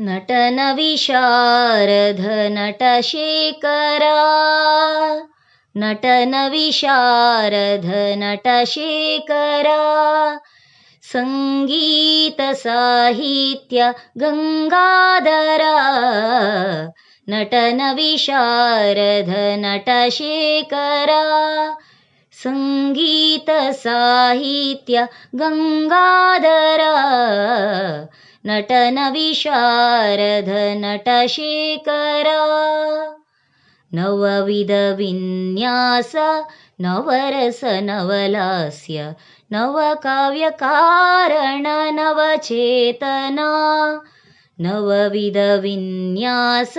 नटनविशारद नटशेखरा नटनविशारद नटशेखरा सङ्गीतसाहित्य गङ्गाधरा। नटनविशारद नटशेखरा सङ्गीतसाहित्य गङ्गाधरा नटनविशारद नटशेखरा नवविधविन्यास नवरसनवलास्य नवकाव्यकारण नवचेतना। नवविधविन्यास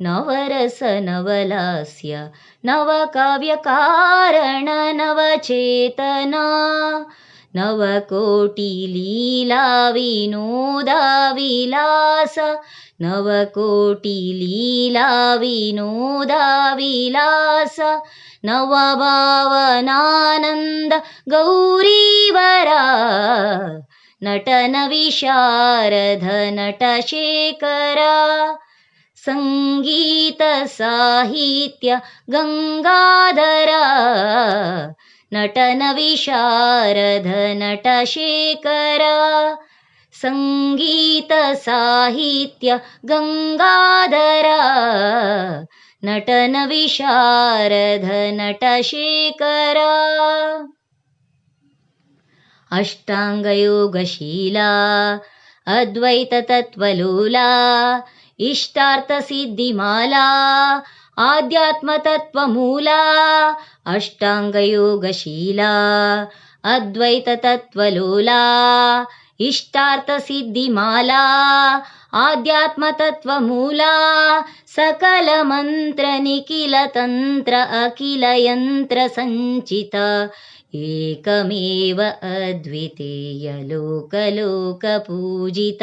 नवरसनवलास्य नवकाव्यकारण नवचेतना नवकोटिलीलाविनोदाविलास नवकोटिलीलाविनोदाविलास नवभावनानन्द गौरीवरा नटनविशारद नटशेखरा सङ्गीतसाहित्य गङ्गाधरा नटनविशारद नटशेखरा सङ्गीतसाहित्य गङ्गाधरा नटनविशारद नटशेखरा अष्टाङ्गयोगशीला अद्वैततत्त्वलोला इष्टार्थसिद्धिमाला आध्यात्मतत्त्वमूला अष्टाङ्गयोगशीला अद्वैततत्त्वलोला इष्टार्थसिद्धिमाला आध्यात्मतत्त्वमूला सकलमन्त्रनिखिलतन्त्र अखिलयन्त्रसञ्चित एकमेव अद्वितीयलोकलोकपूजित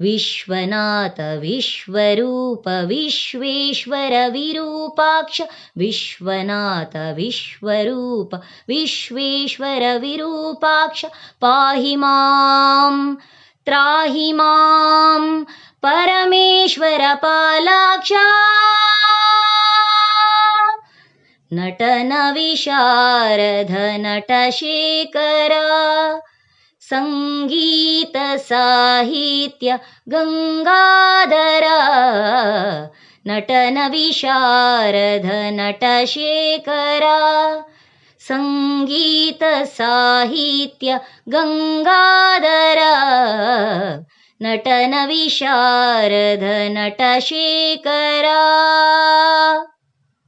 विश्वनाथ विश्वरूप विश्वेश्वर विरूपाक्ष विश्वनाथ विश्वरूप विश्वेश्वर विरूपाक्ष। पाहि मां त्राहि मां परमेश्वर पालाक्षा। नटनविशारद सङ्गीतसाहित्य गङ्गाधरा। नटनविशारद नटशेखरा। सङ्गीतसाहित्य गङ्गाधरा। नटनविशारद नटशेखरा